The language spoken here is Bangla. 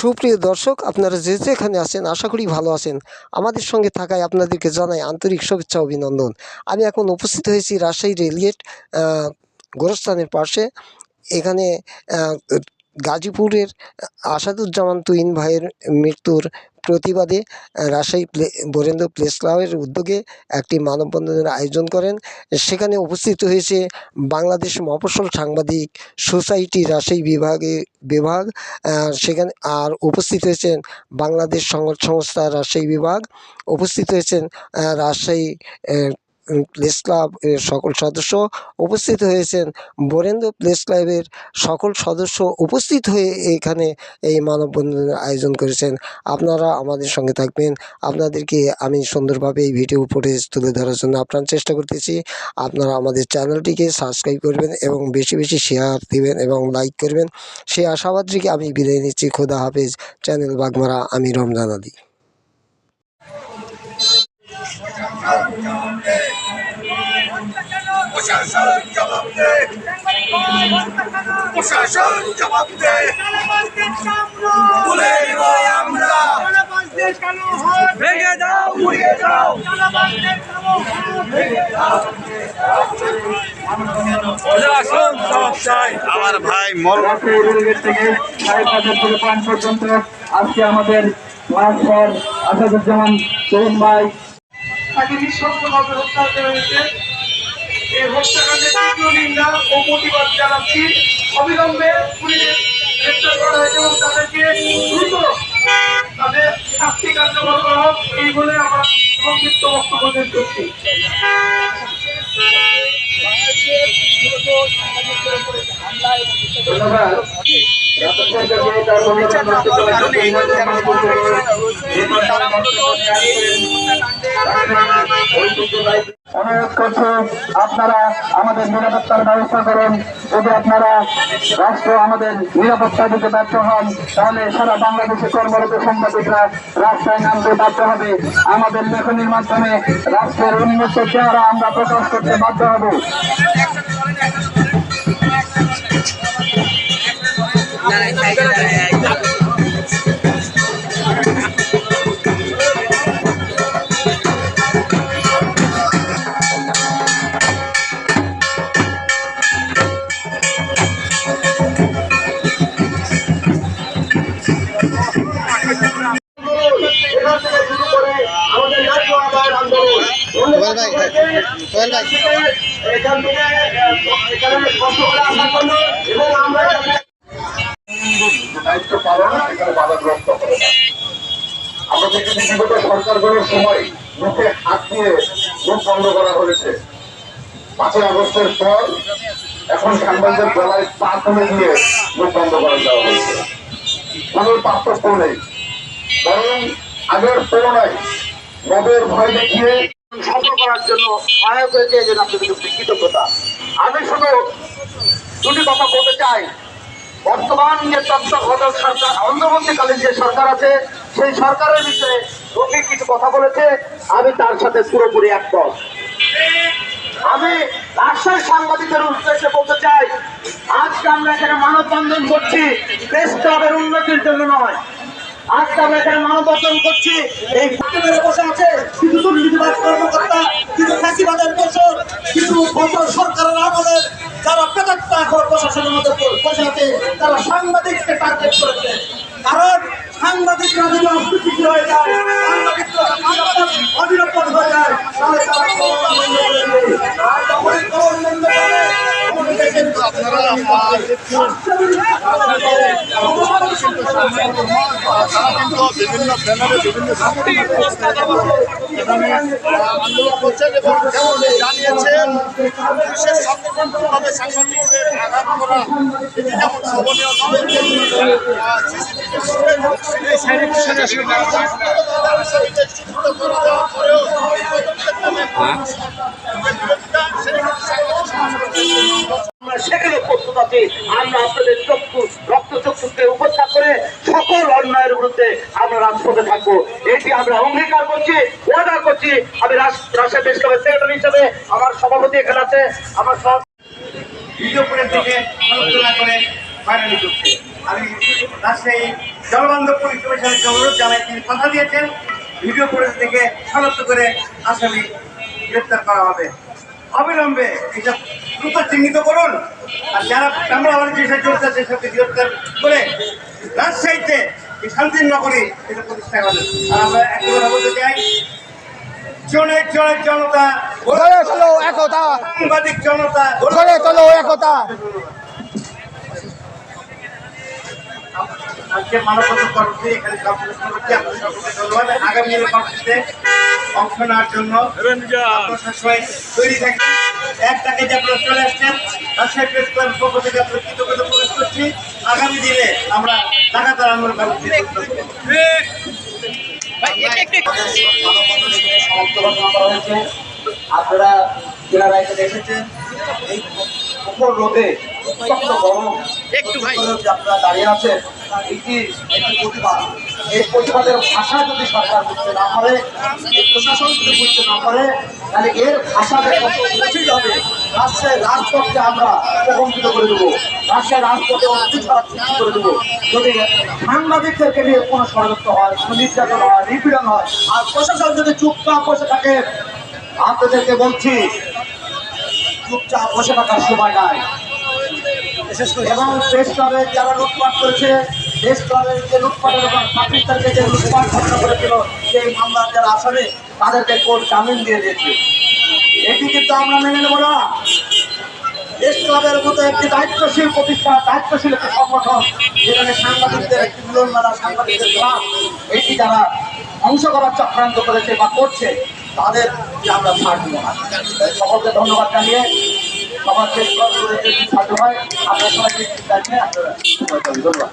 সুপ্রিয় দর্শক, আপনারা যে যেখানে আছেন, আশা করি ভালো আছেন। আমাদের সঙ্গে থাকায় আপনাদেরকে জানাই আন্তরিক শুভেচ্ছা অভিনন্দন। আমি এখন উপস্থিত হয়েছি রাজশাহী রেলগেট গোরস্থানের পাশে। এখানে গাজীপুরের আসাদুজ্জামান তুইন ভাইয়ের মৃত্যুর প্রতিবাদে রাজশাহী প্লে, বরেন্দ্র প্রেস ক্লাবের উদ্যোগে একটি মানববন্ধনের আয়োজন করেন। সেখানে উপস্থিত হয়েছে বাংলাদেশ মফস্বল সাংবাদিক সোসাইটি রাজশাহী বিভাগে বিভাগ সেখানে আর উপস্থিত হয়েছেন বাংলাদেশ সংবাদ সংস্থা রাজশাহী বিভাগ, উপস্থিত হয়েছেন রাজশাহী প্রেস ক্লাব এর সকল সদস্য উপস্থিত হয়েছেন। বরেন্দ্র প্রেস ক্লাবের সকল সদস্য উপস্থিত হয়ে এখানে এই মানববন্ধনের আয়োজন করেছেন। আপনারা আমাদের সঙ্গে থাকবেন। আপনাদেরকে আমি সুন্দরভাবে এই ভিডিও ফুটেজ তুলে ধরার জন্য আপনার চেষ্টা করতেছি। আপনারা আমাদের চ্যানেলটিকে সাবস্ক্রাইব করবেন এবং বেশি বেশি শেয়ার দিবেন এবং লাইক করবেন। সেই আশাবাদ রেখে আমি বিদায় নিচ্ছি। খোদা হাফেজ। চ্যানেল বাগমারা, আমি রমজান আলী। প্রশাসন জবাব দে। প্রশাসন জবাব দে। তুলে নিব আমরা। ভেঙে দাও উড়িয়ে দাও। প্রশাসন জবাব চাই। আমার ভাই থেকে সাড়ে পাঁচের থেকে পাঁচ পর্যন্ত আজকে আমাদের আসাদুজ্জামান তরুণ ভাই। তাকে নিঃশব্দভাবে হত্যা করা হয়েছে। এই হত্যাকাণ্ডের তীব্র নিন্দা ও প্রতিবাদ জানাচ্ছি। অবিলম্বে পুলিশ গ্রেপ্তার করা হয়েছে এবং তাদেরকে দ্রুত তাদের শাস্তি কার্যকর করা হোক এই বলে আমার সংক্ষিপ্ত বক্তব্য শেষ করছি। ধন্যবাদ। অনুরোধ করছি, আপনারা আমাদের নিরাপত্তার ব্যবস্থা করুন। যদি আপনারা রাষ্ট্র আমাদের নিরাপত্তা দিতে ব্যর্থ হন, তাহলে সারা বাংলাদেশে কর্মরত সাংবাদিকরা রাস্তায় নামতে বাধ্য হবে। আমাদের লেখনির মাধ্যমে রাষ্ট্রের উন্নত চেহারা আমরা প্রকাশ করতে বাধ্য হব। এবং আমরা এখানে দায়িত্ব মুখে হয়েছে। পাঁচই আগস্টের পর এখন সাংবাদিকদের গলায় পা তুলে দিয়ে মুখ বন্ধ করে দেওয়া হয়েছে কোনো পার্থক্য নেই বরং আগের তুলনায় মদের ভয় দেখিয়ে আমি শুধু দুটি কথা বলতে চাই। বর্তমান যে তত্ত্বাবধায়ক সরকার যে সরকার আছে, সেই সরকারের বিষয়ে কিছু কথা বলেছে, আমি তার সাথে পুরোপুরি একমত। আমি রাজশাহী সাংবাদিকদের উদ্দেশ্যে বলতে চাই, আজকে আমরা এখানে মানববন্ধন করছি, প্রেস ক্লাবের উন্নতির জন্য নয়। আজকে আমরা এখানে করছি। এই বসে আছে কিছু দুর্নীতিবাদ কর্মকর্তা, কিছু ফাঁসিবাদের দোষর, কিছু বছর সরকারের আমলের যারা পেটাত্তা এখন তারা সাংবাদিককে টার্গেট করেছে। কারণ সাংবাদিকরা যদি অস্থিতিশীল হয়ে যায়, সাংবাদিকরা অনিরাপদ হয়ে যায়, তাহলে তারা ক্ষমতা বন্ধ করে দেবে। আর যখনই খবর বন্ধ করে তখনই দেখেন তারা কিন্তু বিভিন্ন ব্যানারে বিভিন্ন আন্দোলন করছেন এবং যেমন জানিয়েছেন পুলিশের সংগঠনভাবে সাংবাদিকদের আঘাত করা এটি যেমন শোভনীয় নয় সিসিটিভি এই সাইডে পরেও আমরা আপনাদের চক্ষু রক্ত চক্ষুকে উপেক্ষা করে সকল অন্যায়ের বিরুদ্ধে আমরা রাজপথে থাকব। এটি আমরা অঙ্গীকার করছি অর্ডার করছি। আমি রাজশাহী দেশ ক্লাবের সেক্রেটারি হিসেবে আমার সভাপতি এখানে আছে, আমার সব ভিডিও থেকে আলোচনা করে ফাইনালি করছি আমি রাজশাহী জলবান্ধব পুলিশ অনুরোধ জানাই, তিনি কথা দিয়েছেন। ভিডিও ফুটেজ থেকে করে আসামি গ্রেপ্তার করা হবে। অবিলম্বে এইসব দ্রুত চিহ্নিত করুন। আর যারা আমরা যেসব জড়িত আছে সেসবকে গ্রেপ্তার করে রাজশাহীতে এই শান্তির নগরী এটা প্রতিষ্ঠা করবে আর আমরা একটা কথা বলতে চাই জনের জনের জনতা গড়ে একতা। সাংবাদিক জনতা গড়ে একতা। আজকে মানববন্ধন কর্মসূচি এখানে সমাপ্ত করছি। আপনাদের সকলকে ধন্যবাদ। আগামী কর্মসূচিতে অংশ নেওয়ার জন্য সবসময় তৈরি থাকবেন। এক যে আপনারা চলে আসছেন রাজশাহী প্রেস ক্লাবের পক্ষ থেকে আপনাদের কৃতজ্ঞতা প্রকাশ করছি। আগামী দিনে আমরা ঘোষণা করা হয়েছে। আপনারা যারা এখানে এসেছেন এই রোদে একটু ভাই। সাংবাদিকদেরকে নিয়ে কোনো ষড়যন্ত্র হয় নির্যাতন হয়, নিপীড়ন হয়, আর প্রশাসন যদি চুপচাপ বসে থাকে, আপনাদেরকে বলছি, চুপচাপ বসে থাকার সময় নাই। এবং প্রেস ক্লাবে যারা লুটপাট করেছে প্রেস ক্লাবের যে লুটপাটের ছাব্বিশ তারিখে যে লুটপাট ঘটনা করেছিল সেই মামলার যারা আসামে তাদেরকে কোর্ট জামিন দিয়ে দিয়েছে। এটি কিন্তু আমরা মেনে নেব না। প্রেস ক্লাবের মতো একটি দায়িত্বশীল প্রতিষ্ঠান দায়িত্বশীল একটি সংগঠন, যেখানে সাংবাদিকদের একটি মিলন মেলা সাংবাদিকদের ক্লাব এটি যারা ধ্বংস করার চক্রান্ত করেছে বা করছে, তাদের আমরা ছাড় দিব না। সকলকে ধন্যবাদ জানিয়ে যদি সাহায্য হয়। আপনার সবাইকে আপনারা ধন্যবাদ।